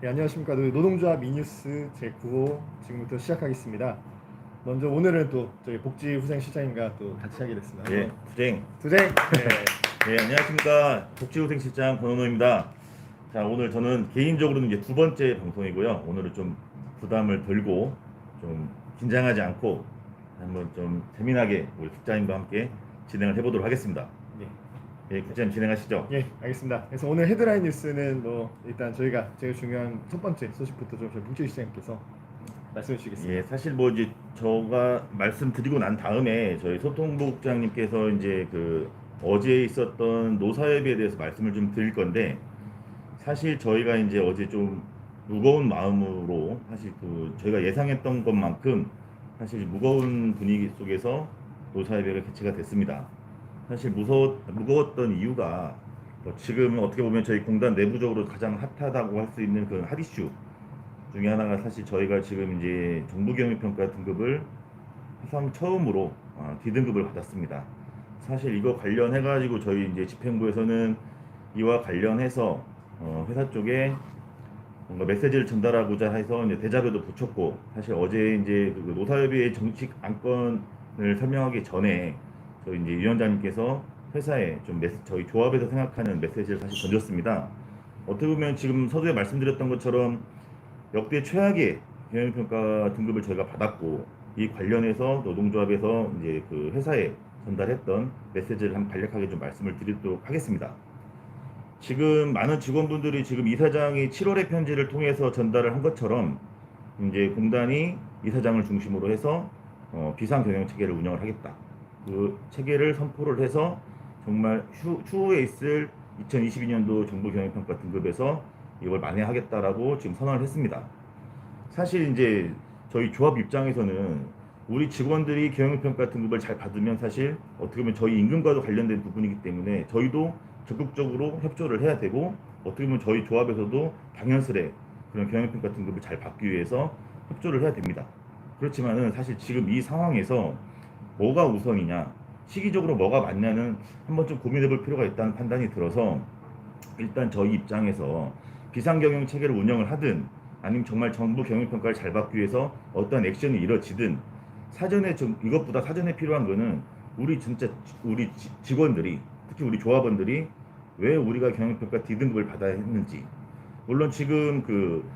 네, 안녕하십니까. 노- 노동조합 미뉴스 제9호 지금부터 시작하겠습니다. 먼저 오늘은 또 저희 복지 후생 실장님과 또 같이 하게 됐습니다. 예, 부쟁. 두쟁. 네. 예, 안녕하십니까. 복지후생 실장 권원호입니다. 자, 오늘 저는 개인적으로는 이제 두 번째 방송이고요. 오늘은 좀 부담을 덜고 좀 긴장하지 않고 한번 좀 재미나게 우리 국장님과 함께 진행을 해보도록 하겠습니다. 예. 예, 국장님 진행하시죠. 예, 알겠습니다. 그래서 오늘 헤드라인 뉴스는 뭐 일단 저희가 제일 중요한 첫 번째 소식부터 좀 저희 복지시장님께서 말씀해 주시겠습니다. 예, 사실 뭐 이제 저가 말씀드리고 난 다음에 저희 소통부국장님께서 이제 그 어제 있었던 노사협에 대해서 말씀을 좀 드릴 건데 사실 저희가 이제 어제 좀 무거운 마음으로 사실 그 저희가 예상했던 것만큼 사실 무거운 분위기 속에서 노사협의가 개최가 됐습니다. 사실 무서 무거웠던 이유가 뭐 지금 어떻게 보면 저희 공단 내부적으로 가장 핫하다고 할 수 있는 그핫 이슈 중에 하나가 사실 저희가 지금 이제 정부경영평가 등급을 사상 처음으로 어, D등급을 받았습니다. 사실 이거 관련해 가지고 저희 이제 집행부에서는 이와 관련해서 어, 회사 쪽에 뭔가 메시지를 전달하고자 해서 이제 대자료도 붙였고 사실 어제 이제 그 노사협의회 정식 안건을 설명하기 전에 저희 이제 위원장님께서 회사에 좀 메시, 저희 조합에서 생각하는 메시지를 사실 던졌습니다. 어떻게 보면 지금 서두에 말씀드렸던 것처럼 역대 최악의 경영평가 등급을 저희가 받았고 이 관련해서 노동조합에서 이제 그 회사에 전달했던 메시지를 한 간략하게 좀 말씀을 드리도록 하겠습니다. 지금 많은 직원분들이 지금 이사장이 7월의 편지를 통해서 전달을 한 것처럼 이제 공단이 이사장을 중심으로 해서 어, 비상 경영 체계를 운영을 하겠다. 그 체계를 선포를 해서 정말 휴, 추후에 있을 2022년도 정부 경영평가 등급에서 이걸 만회하겠다라고 지금 선언을 했습니다. 사실 이제 저희 조합 입장에서는 우리 직원들이 경영평가 등급을 잘 받으면 사실 어떻게 보면 저희 임금과도 관련된 부분이기 때문에 저희도 적극적으로 협조를 해야 되고 어떻게 보면 저희 조합에서도 당연스레 그런 경영평가 등급을 잘 받기 위해서 협조를 해야 됩니다. 그렇지만은 사실 지금 이 상황에서 뭐가 우선이냐? 시기적으로 뭐가 맞냐는 한번 좀 고민해 볼 필요가 있다는 판단이 들어서 일단 저희 입장에서 비상경영 체계를 운영을 하든 아니면 정말 정부 경영평가를 잘 받기 위해서 어떤 액션이 이뤄지든 사전에 좀 이것보다 사전에 필요한 거는 우리 진짜 우리 지- 직원들이 특히 우리 조합원들이 왜 우리가 경영평가 D등급을 받아야 했는지. 물론 지금 그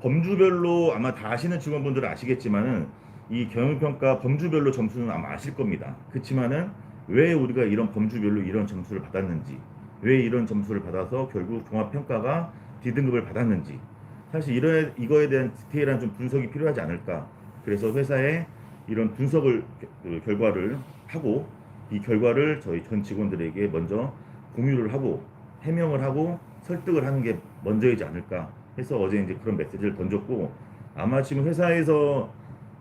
범주별로 아마 다 아시는 직원분들은 아시겠지만은 이 경영평가 범주별로 점수는 아마 아실 겁니다. 그렇지만은 왜 우리가 이런 범주별로 이런 점수를 받았는지 왜 이런 점수를 받아서 결국 종합평가가 D등급을 받았는지 사실 이런 이거에 대한 디테일한 좀 분석이 필요하지 않을까. 그래서 회사에 이런 분석을 그 결과를 하고 이 결과를 저희 전 직원들에게 먼저 공유를 하고 해명을 하고 설득을 하는 게 먼저이지 않을까 해서 어제 이제 그런 메시지를 던졌고 아마 지금 회사에서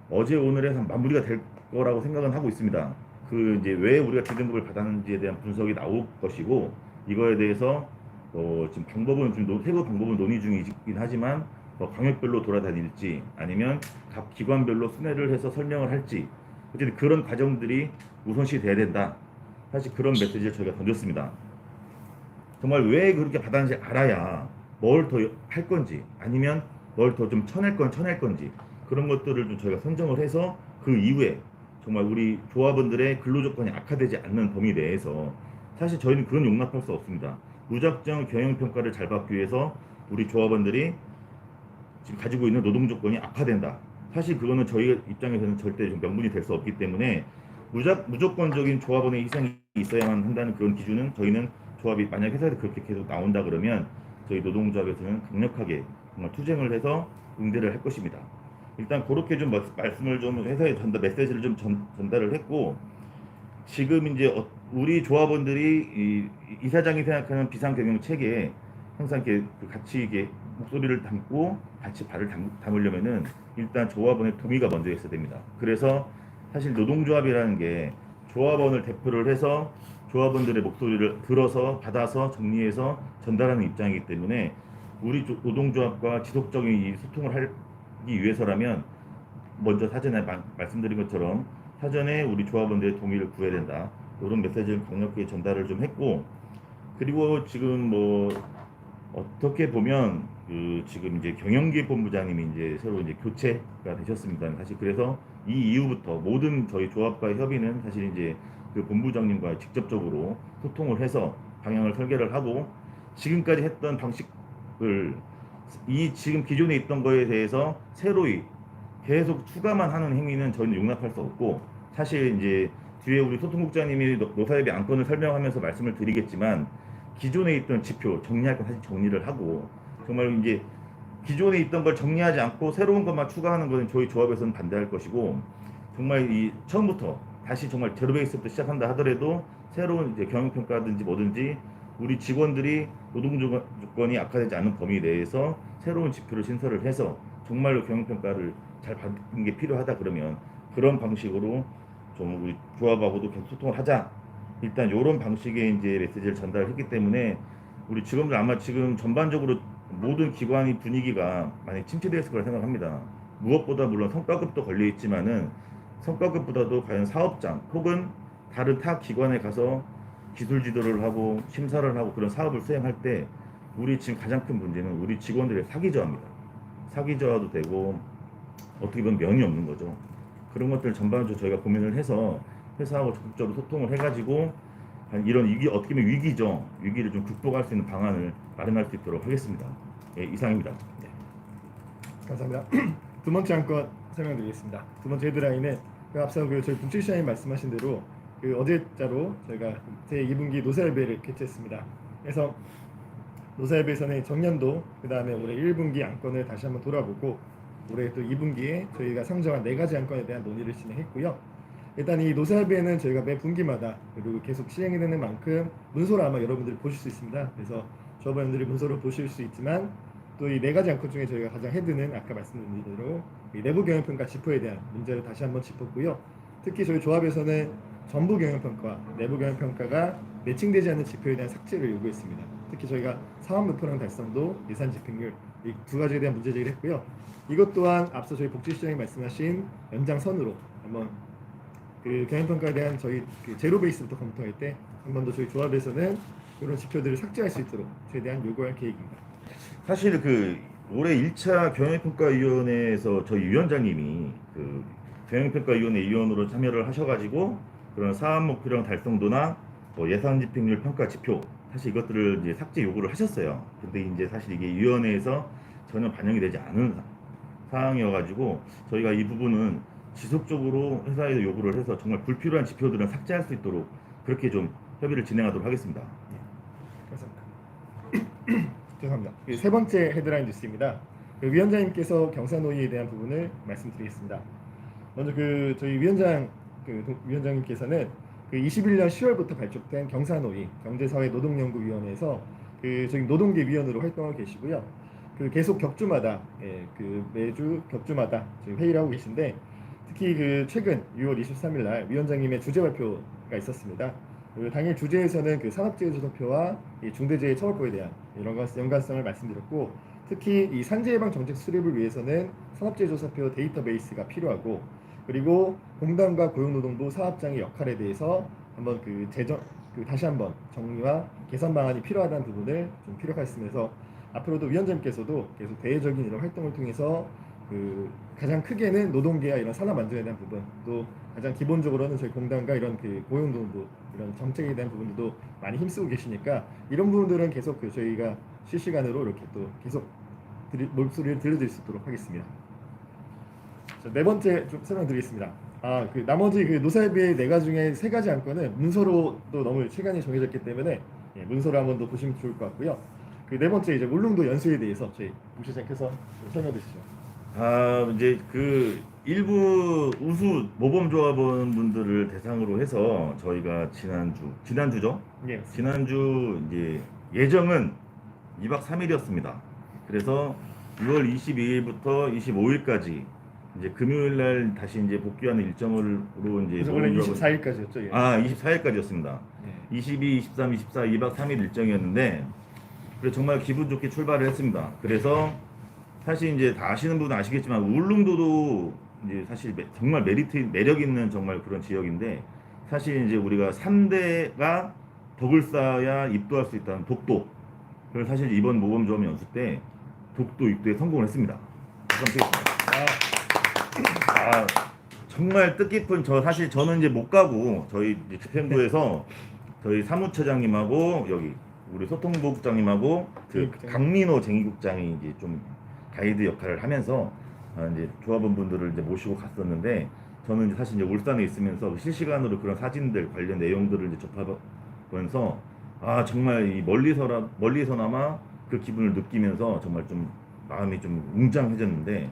어제 오늘 해서 마무리가 될 거라고 생각은 하고 있습니다. 그 이제 왜 우리가 D등급을 받았는지에 대한 분석이 나올 것이고 이거에 대해서 어, 지금 방법은 좀 노- 해고 방법은 논의 중이긴 하지만 뭐 광역별로 돌아다닐지 아니면 각 기관별로 순회를 해서 설명을 할지 어쨌든 그런 과정들이 우선시 돼야 된다. 사실 그런 메시지를 저희가 던졌습니다. 정말 왜 그렇게 받았는지 알아야 뭘 더 할 건지 아니면 뭘 더 좀 쳐낼 건 쳐낼 건지 그런 것들을 좀 저희가 선정을 해서 그 이후에 정말 우리 조합원들의 근로 조건이 악화되지 않는 범위 내에서 사실 저희는 그런 용납할 수 없습니다. 무작정 경영 평가를 잘 받기 위해서 우리 조합원들이 지금 가지고 있는 노동 조건이 악화된다. 사실 그거는 저희 입장에서는 절대 좀 명분이 될 수 없기 때문에 무작, 무조건적인 조합원의 희생이 있어야만 한다는 그런 기준은 저희는 조합이 만약 회사에서 그렇게 계속 나온다 그러면 저희 노동조합에서는 강력하게 정말 투쟁을 해서 응대를 할 것입니다. 일단 그렇게 좀 말- 말씀을 좀 회사에 전달 메시지를 좀 전, 전달을 했고 지금 이제 어- 우리 조합원들이 이, 이사장이 생각하는 비상 경영 체계에 항상 이렇게 그 같이 이게 목소리를 담고 같이 발을 담, 담으려면은 일단 조합원의 동의가 먼저 있어야 됩니다. 그래서 사실 노동조합이라는 게 조합원을 대표를 해서 조합원들의 목소리를 들어서 받아서 정리해서 전달하는 입장이기 때문에 우리 조- 노동조합과 지속적인 이 소통을 하기 위해서라면 먼저 사전에 마- 말씀드린 것처럼 사전에 우리 조합원들의 동의를 구해야 된다. 이런 메시지를 강력하게 전달을 좀 했고 그리고 지금 뭐 어떻게 보면 그 지금 이제 경영기획 본부장님이 이제 새로 이제 교체가 되셨습니다. 사실 그래서 이 이후부터 모든 저희 조합과 협의는 사실 이제 그 본부장님과 직접적으로 소통을 해서 방향을 설계를 하고 지금까지 했던 방식을 이 지금 기존에 있던 거에 대해서 새로이 계속 추가만 하는 행위는 저희는 용납할 수 없고 사실 이제 뒤에 우리 소통국장님이 노- 노사협의 안건을 설명하면서 말씀을 드리겠지만 기존에 있던 지표 정리할 건 사실 정리를 하고 정말 이제 기존에 있던 걸 정리하지 않고 새로운 것만 추가하는 것은 저희 조합에서는 반대할 것이고 정말 이 처음부터 다시 정말 제로 베이스부터 시작한다 하더라도 새로운 이제 경영평가든지 뭐든지 우리 직원들이 노동 조건- 조건이 악화되지 않은 범위 내에서 새로운 지표를 신설을 해서 정말로 경영평가를 잘 받는 게 필요하다 그러면 그런 방식으로 좀 우리 조합하고도 계속 소통을 하자. 일단 이런 방식의 이제 메시지를 전달했기 때문에 우리 직원들 아마 지금 전반적으로 모든 기관의 분위기가 많이 침체되었을 거라 생각합니다. 무엇보다 물론 성과급도 걸려 있지만은 성과급보다도 과연 사업장 혹은 다른 타 기관에 가서 기술 지도를 하고 심사를 하고 그런 사업을 수행할 때 우리 지금 가장 큰 문제는 우리 직원들의 사기 저하입니다. 사기 저하도 되고 어떻게 보면 면이 없는 거죠. 그런 것들 전반적으로 저희가 고민을 해서 회사하고 적극적으로 소통을 해가지고 한 이런 위기 어떻게 보면 위기죠. 위기를 좀 극복할 수 있는 방안을 마련할 수 있도록 하겠습니다. 예, 이상입니다. 네. 감사합니다. 두 번째 안건 설명드리겠습니다. 두 번째 헤드라인은 그 앞서 그 저희 북측 시장님 말씀하신 대로 그 어제자로 저희가 제 2분기 노사협의를 개최했습니다. 그래서 노사협의에서는 정년도 그 다음에 올해 1분기 안건을 다시 한번 돌아보고 올해 또 2분기에 저희가 상정한 네 가지 안건에 대한 논의를 진행했고요. 일단 이 노사협의회는 저희가 매 분기마다 그리고 계속 시행이 되는 만큼 문서를 아마 여러분들이 보실 수 있습니다. 그래서 조합원들이 문서를 보실 수 있지만 또 이 네 가지 안건 중에 저희가 가장 헤드는 아까 말씀드린 대로 이 내부 경영평가 지표에 대한 문제를 다시 한번 짚었고요. 특히 저희 조합에서는 전부 경영평가, 내부 경영평가가 매칭되지 않는 지표에 대한 삭제를 요구했습니다. 특히 저희가 사업 목표량 달성도, 예산 집행률 이 두 가지에 대한 문제 제기를 했고요. 이것 또한 앞서 저희 복지시장이 말씀하신 연장선으로 한번 그 경영평가에 대한 저희 그 제로 베이스부터 검토할 때 한 번 더 저희 조합에서는 이런 지표들을 삭제할 수 있도록 최대한 요구할 계획입니다. 사실 그 올해 1차 경영평가위원회에서 저희 위원장님이 그 경영평가위원회 위원으로 참여를 하셔가지고 그런 사업 목표량 달성도나 뭐 예산 집행률 평가 지표 사실 이것들을 이제 삭제 요구를 하셨어요. 근데 이제 사실 이게 위원회에서 전혀 반영이 되지 않은 사- 사항이어가지고 저희가 이 부분은 지속적으로 회사에 요구를 해서 정말 불필요한 지표들은 삭제할 수 있도록 그렇게 좀 협의를 진행하도록 하겠습니다. 감사합니다. 죄송합니다. 그세 번째 헤드라인 뉴스입니다. 그 위원장님께서 경사노위에 대한 부분을 말씀드리겠습니다. 먼저 그 저희 위원장 그 동- 위원장님께서는 그 21년 10월부터 발족된 경사노위 경제사회노동연구위원회에서 그 저희 노동계 위원으로 활동하고 계시고요. 그 계속 격주마다 예, 그 매주 격주마다 저희 회의를 하고 계신데 특히 그 최근 6월 23일 날 위원장님의 주제 발표가 있었습니다. 그 당일 주제에서는 그 산업재해조사표와 이 중대재해 처벌법에 대한 이런 것 연관성을 말씀드렸고 특히 이 산재예방 정책 수립을 위해서는 산업재해조사표 데이터베이스가 필요하고 그리고 공단과 고용노동부 사업장의 역할에 대해서 한번 그 재정 그 다시 한번 정리와 개선 방안이 필요하다는 부분을 좀 피력하였으면서 앞으로도 위원장님께서도 계속 대외적인 이런 활동을 통해서 그 가장 크게는 노동계와 이런 산업 안전에 대한 부분 또 가장 기본적으로는 저희 공단과 이런 그 고용노동부 이런 정책에 대한 부분들도 많이 힘쓰고 계시니까 이런 부분들은 계속 그 저희가 실시간으로 이렇게 또 계속 드리, 목소리를 들려드릴 수 있도록 하겠습니다. 자, 네 번째 좀 설명드리겠습니다. 아, 그 나머지 그 노사협의회 네 가지 중에 세 가지 안건은 문서로 또 너무 시간이 정해졌기 때문에 예, 문서로 한번 더 보시면 좋을 것 같고요. 그 네 번째 이제 울릉도 연수에 대해서 저희 부시장께서 좀 설명해 주시죠. 아 이제 그 일부 우수 모범조합원 분들을 대상으로 해서 저희가 지난주 지난주죠 예, 지난주 이제 예정은 2박 3일이었습니다 그래서 6월 22일부터 25일까지 이제 금요일 날 다시 이제 복귀하는 일정으로 이제 그래서 원래 모범조합원- 24일까지였죠. 예. 아 24일까지였습니다 예. 22, 23, 24, 2박 3일 일정이었는데 그래 정말 기분 좋게 출발을 했습니다. 그래서 사실 이제 다 아시는 분은 아시겠지만 울릉도도 이제 사실 매- 정말 메리트 매력 있는 정말 그런 지역인데 사실 이제 우리가 3대가 덕을 쌓아야 입도할 수 있다는 독도. 그래서 사실 이번 모범 조합 연수 때 독도 입도에 성공을 했습니다. 치겠습니다. 아, 아 정말 뜻깊은 저 사실 저는 이제 못 가고 저희 이제 집행부에서 저희 사무처장님하고 여기 우리 소통부국장님하고 그. 강민호 쟁의국장이 이제 좀 가이드 역할을 하면서 아, 이제 조합원 분들을 이제 모시고 갔었는데 저는 이제 사실 이제 울산에 있으면서 실시간으로 그런 사진들 관련 내용들을 이제 접하면서 아 정말 이 멀리서라 멀리서나마 그 기분을 느끼면서 정말 좀 마음이 좀 웅장해졌는데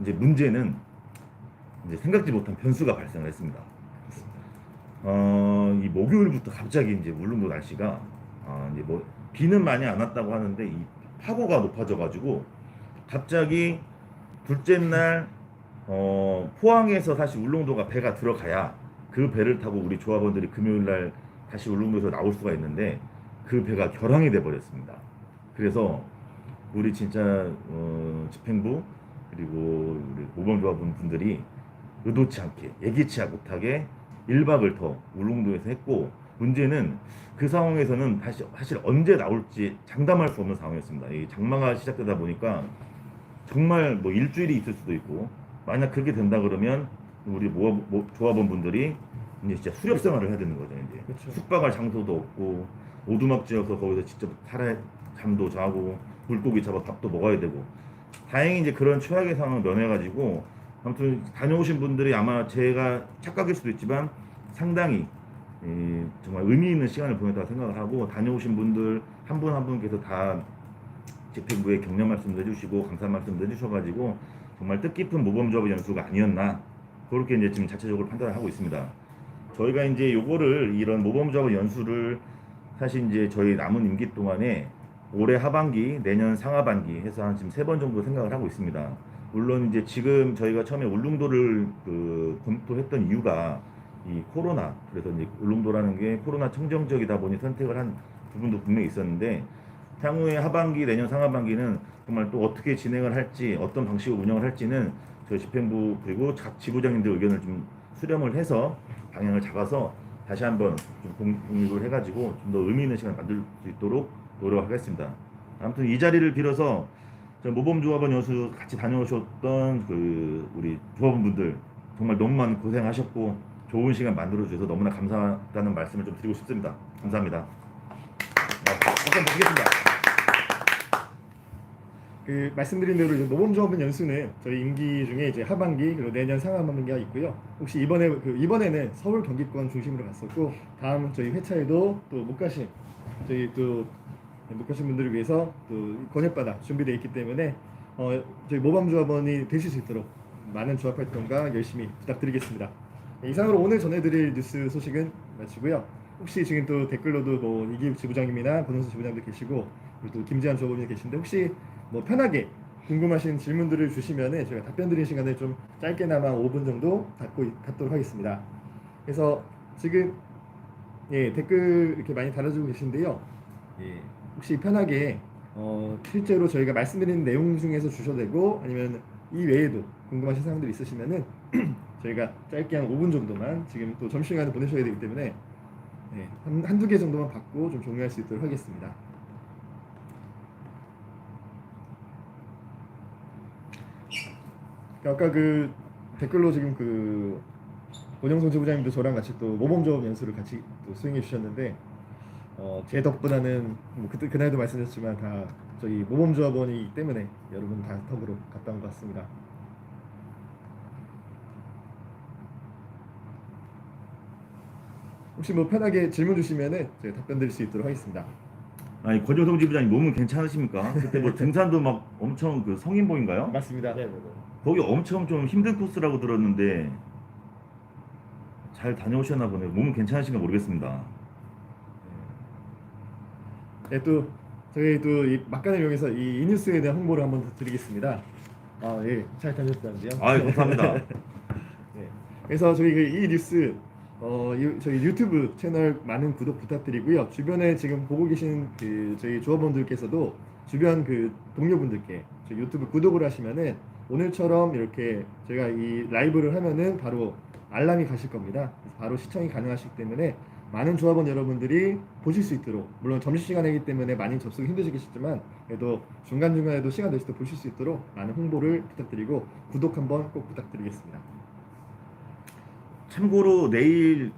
이제 문제는 이제 생각지 못한 변수가 발생을 했습니다. 어, 이 목요일부터 갑자기 이제 울릉도 날씨가 아, 이제 뭐 비는 많이 안 왔다고 하는데 이 파고가 높아져가지고 갑자기 둘째 날 어, 포항에서 다시 울릉도가 배가 들어가야 그 배를 타고 우리 조합원들이 금요일 날 다시 울릉도에서 나올 수가 있는데 그 배가 결항이 돼 버렸습니다. 그래서 우리 진짜 어, 집행부 그리고 우리 모범조합원 분들이 의도치 않게 예기치 못하게 1박을 더 울릉도에서 했고 문제는 그 상황에서는 다시 사실 언제 나올지 장담할 수 없는 상황이었습니다. 이 장마가 시작되다 보니까 정말 뭐 일주일이 있을 수도 있고 만약 그렇게 된다 그러면 우리 모아, 모, 조합원 분들이 이제 진짜 수렵 생활을 해야 되는 거죠 이제 그렇죠. 숙박할 장소도 없고 오두막 지어서 거기서 직접 살아 잠도 자고 물고기 잡아 밥도 먹어야 되고 다행히 이제 그런 최악의 상황을 면해가지고 아무튼 다녀오신 분들이 아마 제가 착각일 수도 있지만 상당히 이, 정말 의미 있는 시간을 보냈다고 생각을 하고 다녀오신 분들 한 분 한 분께서 다 집행부에 격려 말씀도 해주시고 감사 말씀도 해주셔가지고 정말 뜻깊은 모범조합 연수가 아니었나 그렇게 이제 지금 자체적으로 판단을 하고 있습니다. 저희가 이제 요거를 이런 모범조합 연수를 사실 이제 저희 남은 임기 동안에 올해 하반기, 내년 상하반기 해서 한 지금 세 번 정도 생각을 하고 있습니다. 물론 이제 지금 저희가 처음에 울릉도를 그 검토했던 이유가 이 코로나 그래서 이제 울릉도라는 게 코로나 청정적이다 보니 선택을 한 부분도 분명히 있었는데 향후에 하반기 내년 상하반기는 정말 또 어떻게 진행을 할지 어떤 방식으로 운영을 할지는 저희 집행부 그리고 각 지부장님들 의견을 좀 수렴을 해서 방향을 잡아서 다시 한번 좀 공- 공유를 해가지고 좀 더 의미 있는 시간 을 만들 수 있도록 노력하겠습니다. 아무튼 이 자리를 빌어서 저 모범조합원 연수 같이 다녀오셨던 그 우리 조합원분들 정말 너무 많은 고생하셨고 좋은 시간 만들어 주셔서 너무나 감사하다는 말씀을 좀 드리고 싶습니다. 감사합니다. 네, 박수 한번 드리겠습니다. 그 말씀드린 대로 이제 모범조합원 연수는 저희 임기 중에 이제 하반기 그리고 내년 상하반기가 있고요. 혹시 이번에 그 이번에는 서울 경기권 중심으로 갔었고 다음 저희 회차에도 또 못 가신 저희 또 못 가신 분들을 위해서 또 권역바다 준비되어 있기 때문에 어 저희 모범조합원이 되실 수 있도록 많은 조합 활동과 열심히 부탁드리겠습니다. 네, 이상으로 오늘 전해드릴 뉴스 소식은 마치고요. 혹시 지금 또 댓글로도 뭐 이기욱 지부장님이나 권은수 지부장도 계시고 그리고 또 김지한 조합원이 계신데 혹시 뭐 편하게 궁금하신 질문들을 주시면은 제가 답변 드리는 시간을 좀 짧게나마 5분 정도 갖고 갖도록 하겠습니다. 그래서 지금 예 댓글 이렇게 많이 달아주고 계신데요. 예 혹시 편하게 어 실제로 저희가 말씀드리는 내용 중에서 주셔도 되고 아니면 이 외에도 궁금하신 사항들이 있으시면은 저희가 짧게 한 5분 정도만 지금 또 점심시간을 보내셔야 되기 때문에 네, 한, 한두 개 정도만 받고 좀 종료할 수 있도록 하겠습니다. 아까 그 댓글로 지금 그 원영성 지부장님도 저랑 같이 또 모범조합 연수를 같이 또 수행해 주셨는데 어, 제 덕분에는 뭐 그때 그날도 말씀드렸지만 다 저희 모범조합원이기 때문에 여러분 다 덕으로 갔다 온 것 같습니다. 혹시 뭐 편하게 질문 주시면은 제가 답변 드릴 수 있도록 하겠습니다. 아니 권효성 지부장님 몸은 괜찮으십니까? 그때 뭐 등산도 막 엄청 그 성인봉인가요? 맞습니다. 거기 엄청 좀 힘든 코스라고 들었는데 잘 다녀오셨나 보네요. 몸은 괜찮으신가 모르겠습니다. 네, 또 저희 또이 막간을 이용해서 이 이 뉴스에 대한 홍보를 한번 더 드리겠습니다. 아, 예, 잘 다녔다는데요. 아 감사합니다. 네. 그래서 저희 그 이 뉴스 어 유, 저희 유튜브 채널 많은 구독 부탁드리고요. 주변에 지금 보고 계신 그 저희 조합원들께서도 주변 그 동료분들께 저희 유튜브 구독을 하시면은 오늘처럼 이렇게 제가 이 라이브를 하면은 바로 알람이 가실 겁니다. 바로 시청이 가능하시기 때문에 많은 조합원 여러분들이 보실 수 있도록 물론 점심시간이기 때문에 많이 접속이 힘드시겠지만 그래도 중간중간에도 시간 되실 때 보실 수 있도록 많은 홍보를 부탁드리고 구독 한번 꼭 부탁드리겠습니다. 참고로 내일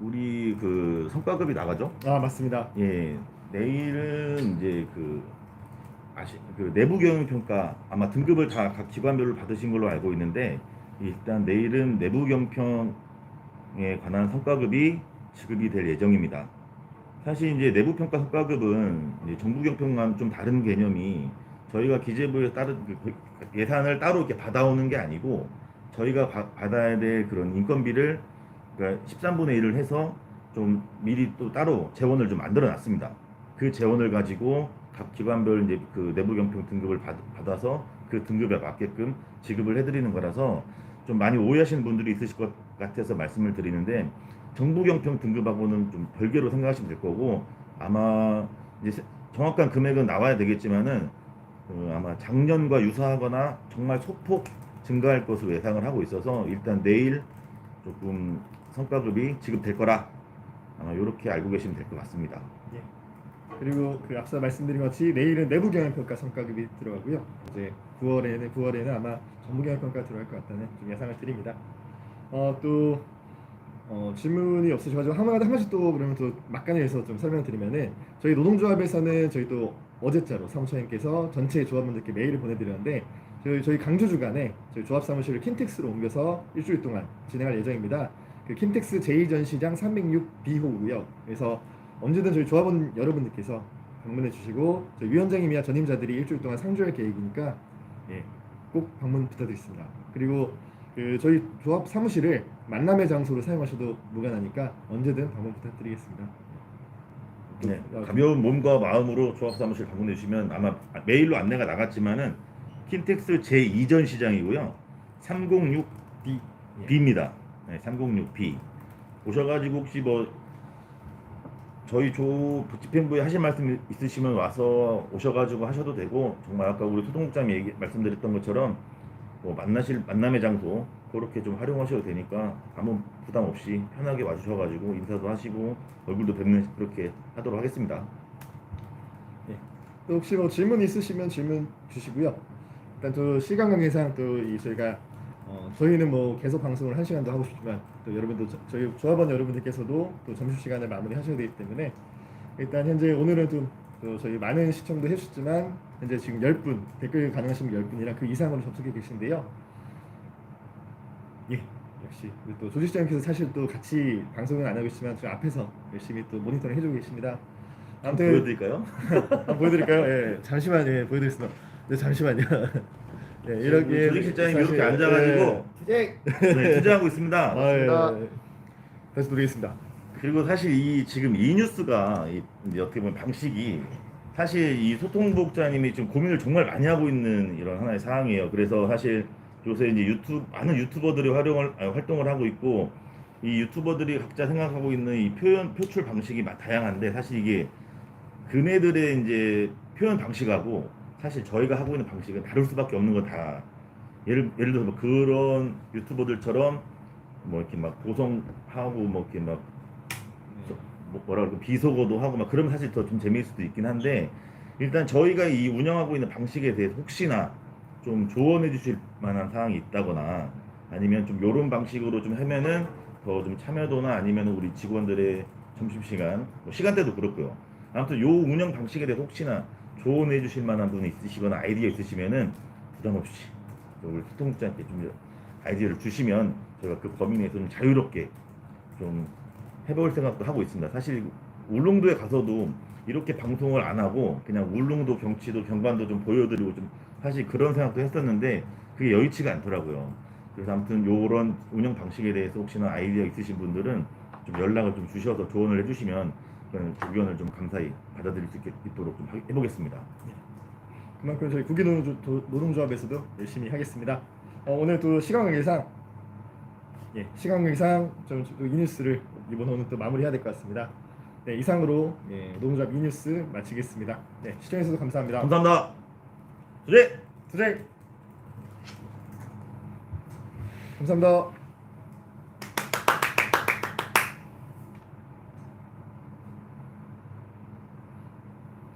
우리 그 성과급이 나가죠? 아 맞습니다. 예, 내일은 이제 그 아시 그 내부 경영 평가 아마 등급을 다 각 기관별로 받으신 걸로 알고 있는데 일단 내일은 내부 경평에 관한 성과급이 지급이 될 예정입니다. 사실 이제 내부 평가 성과급은 이제 정부 경평과는 좀 다른 개념이 저희가 기재부에 따른 그 예산을 따로 이렇게 받아오는 게 아니고 저희가 바- 받아야 될 그런 인건비를 그러니까 13분의 1을 해서 좀 미리 또 따로 재원을 좀 만들어 놨습니다. 그 재원을 가지고 각 기관별 이제 그 내부 경평 등급을 받, 받아서 그 등급에 맞게끔 지급을 해드리는 거라서 좀 많이 오해하시는 분들이 있으실 것 같아서 말씀을 드리는데 정부 경평 등급하고는 좀 별개로 생각하시면 될 거고 아마 이제 세- 정확한 금액은 나와야 되겠지만은 그 아마 작년과 유사하거나 정말 소폭 증가할 것으로 예상을 하고 있어서 일단 내일 조금 성과급이 지급될 거라 아마 이렇게 알고 계시면 될 것 같습니다. 그리고 그 앞서 말씀드린 것 같이 내일은 내부 경영 평가 성과급이 들어가고요. 이제 9월에는 9월에는 아마 전부 경영 평가 들어갈 것 같다는 좀 예상을 드립니다. 어 또 어, 질문이 없으셔가지고 하나마다 한 가지 또 그러면 또 막간에서 좀 설명드리면은 저희 노동조합에서는 저희 또 어제자로 사무처님께서 전체 조합원들께 메일을 보내드렸는데 저희, 저희 강주 주간에 저희 조합 사무실을 킨텍스로 옮겨서 일주일 동안 진행할 예정입니다. 그 킨텍스 제2전시장 306B호고요. 그래서 언제든 저희 조합원 여러분들께서 방문해 주시고 저희 위원장님이나 전임자들이 일주일 동안 상주할 계획이니까 예, 꼭 방문 부탁드리겠습니다. 그리고 그 저희 조합 사무실을 만남의 장소로 사용하셔도 무관하니까 언제든 방문 부탁드리겠습니다. 네, 어, 가벼운 몸과 마음으로 조합 사무실 방문해 주시면 아마 메일로 안내가 나갔지만은 킨텍스 제 2전 시장이고요. 306 B 예. B입니다. 네, 306B 오셔가지고 혹시 뭐 저희 조 집행부에 하실 말씀 있으시면 와서 오셔가지고 하셔도 되고 정말 아까 우리 소동국장이 얘기 말씀드렸던 것처럼 뭐 만나실 만남의 장소 그렇게 좀 활용하셔도 되니까 아무 부담 없이 편하게 와주셔가지고 인사도 하시고 얼굴도 뵙는 그렇게 하도록 하겠습니다. 또 혹시 뭐 질문 있으시면 질문 주시고요. 일단 또 시간 관계상 또 이 저희가 어, 저희는 뭐 계속 방송을 한 시간도 하고 싶지만 또 여러분도 저, 저희 조합원 여러분들께서도 또 점심 시간을 마무리 하셔야 되기 때문에 일단 현재 오늘은 좀 또 저희 많은 시청도 해주셨지만 현재 지금 10분 댓글 가능하신 분 10분이랑 그 이상으로 접속해 계신데요. 예, 역시 우리 또 조직장님께서 사실 또 같이 방송은 안 하고 있지만 저 앞에서 열심히 또 모니터링 해주고 계십니다. 아무튼 보여드릴까요? 한번 보여드릴까요? 예, 잠시만요. 예, 보여드리겠습니다. 네, 잠시만요. 네, 이렇게 조직 실장님 사실, 이렇게 앉아가지고 예, 투쟁. 네, 투자하고 있습니다. 아, 예, 예. 다시 노리겠습니다. 그리고 사실 이 지금 이 뉴스가 이 어떻게 보면 방식이 사실 이 소통복자님이 지금 고민을 정말 많이 하고 있는 이런 하나의 사항이에요. 그래서 사실 요새 이제 유튜브 많은 유튜버들이 활용을 아, 활동을 하고 있고 이 유튜버들이 각자 생각하고 있는 이 표현 표출 방식이 마- 다양한데 사실 이게 그네들의 이제 표현 방식하고 사실 저희가 하고 있는 방식은 다를 수밖에 없는 거다 예를 예를 들어서 뭐 그런 유튜버들처럼 뭐 이렇게 막 보성하고 뭐 이렇게 막 뭐- 뭐라 그럴까 비속어도 하고 막 그러면 사실 더 좀 재미일 수도 있긴 한데 일단 저희가 이 운영하고 있는 방식에 대해서 혹시나 좀 조언해 주실 만한 사항이 있다거나 아니면 좀 요런 방식으로 좀 하면은 더 좀 참여도나 아니면 우리 직원들의 점심시간 뭐 시간대도 그렇고요. 아무튼 요 운영 방식에 대해서 혹시나 조언해 주실 만한 분이 있으시거나 아이디어 있으시면은 부담 없이 우리 소통국장님께 좀 아이디어를 주시면 저희가 그 범위 내에서 좀 자유롭게 좀 해볼 생각도 하고 있습니다. 사실 울릉도에 가서도 이렇게 방송을 안 하고 그냥 울릉도 경치도 경관도 좀 보여드리고 좀 사실 그런 생각도 했었는데 그게 여의치가 않더라고요. 그래서 아무튼 요런 운영 방식에 대해서 혹시나 아이디어 있으신 분들은 좀 연락을 좀 주셔서 조언을 해주시면 의견을 좀 감사히 받아들일 수 있도록 좀 하- 해보겠습니다. 그만큼 저희 국기노동조, 노동조합에서도 열심히 하겠습니다. 어, 오늘 또 시간 관계상 예, 시간 관계상 좀이 뉴스를 이번 호는 또 마무리해야 될 것 같습니다. 네, 이상으로 예, 노동조합 이 뉴스 마치겠습니다. 네, 시청해주셔서 감사합니다. 감사합니다. 네. 투쟁! 감사합니다.